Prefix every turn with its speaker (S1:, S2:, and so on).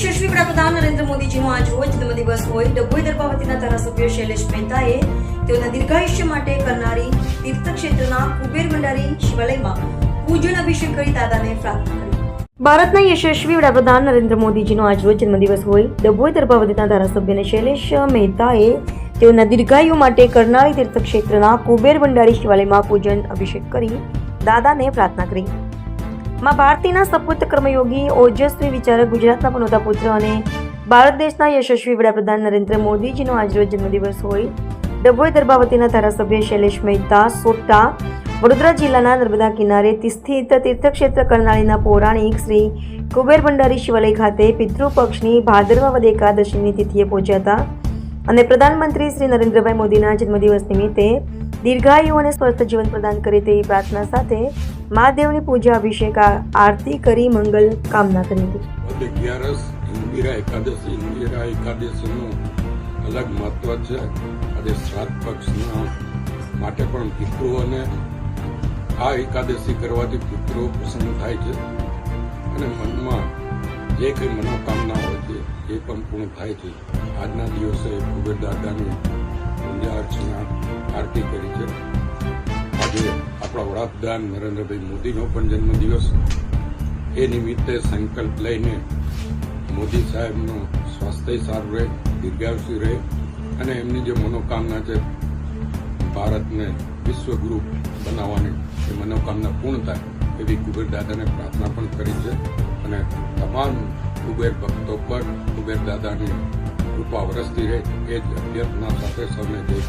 S1: યશસ્વી વડાપ્રધાન નરેન્દ્ર મોદીજીનો આજ રોજ જન્મદિવસ હોય. ડભોઈ દર્ભાવતીના ધારાસભ્ય શૈલેષ મહેતાએ તેઓના દીર્ઘાયુષ્ય માટે કરનારી તીર્થક્ષેત્રના કુબેર ભંડારી શિવાલયમાં પૂજન અભિષેક કરી દાદાને પ્રાર્થના કરી. ભારતના યશસ્વી વડાપ્રધાન નરેન્દ્ર મોદીજીનો આજ રોજ જન્મદિવસ હોય. ડભોઈ દર્ભાવતીના ધારાસભ્યને શૈલેષ મહેતાએ તેઓના દીર્ઘાયુ માટે કરનાળી તીર્થક્ષેત્રના કુબેર ભંડારી શિવાલયમાં પૂજન અભિષેક કરી દાદાને પ્રાર્થના કરી. માં ભારતીના સપૂત કર્મયોગી ઓજસ્વી વિચારક, ગુજરાતના પનોતા પુત્ર અને ભારત દેશના યશસ્વી વડાપ્રધાન નરેન્દ્ર મોદીજીનો આજરોજ જન્મદિવસ હોય. ડભોઈ દર્ભાવતીના ધારાસભ્ય શૈલેષ મહેતા, સોટા, વડોદરા જિલ્લાના નર્મદા કિનારે સ્થિત તીર્થક્ષેત્ર કરનાળીના પૌરાણિક શ્રી કુબેર ભંડારી શિવાલય ખાતે પિતૃપક્ષની ભાદરવા વદ એકાદશીની તિથિએ પહોંચ્યા હતા અને પ્રધાનમંત્રી શ્રી નરેન્દ્રભાઈ મોદીના જન્મદિવસ નિમિત્તે દીર્ઘાયુ અને સ્વસ્થ જીવન પ્રદાન કરે તેવી પ્રાર્થના સાથે મહાદેવની પૂજા અભિષેક આરતી કરી મંગલ કામના કરી હતી.
S2: અગિયારસ ઇન્દિરા એકાદશી. ઇન્દિરા એકાદશીનું અલગ મહત્વ છે. આજે શ્રાદ્ધ પક્ષના માટે પણ પિતૃઓને આ એકાદશી કરવાથી પિતૃઓ પ્રસન્ન થાય છે. અને મનમાં જે કંઈ મનોકામના હોય છે, એ પણ પૂર્ણ થાય છે. આજના દિવસે કુબેર દાદાની પૂજા અર્ચના આરતી કરી છે. આજે આપણા વડાપ્રધાન નરેન્દ્રભાઈ મોદીનો પણ જન્મદિવસ. એ નિમિત્તે સંકલ્પ લઈને મોદી સાહેબનું સ્વાસ્થ્ય સારું રહે, દીર્ઘાયુષી રહે અને એમની જે મનોકામના છે ભારતને વિશ્વગુરુ બનાવવાની, એ મનોકામના પૂર્ણ થાય એવી કુબેર દાદાને પ્રાર્થના પણ કરી છે. અને તમામ કુબેર ભક્તો પર કુબેર દાદાની કૃપા વરસતી રહે, એ જ અભ્યર્થના સાથે સૌને જય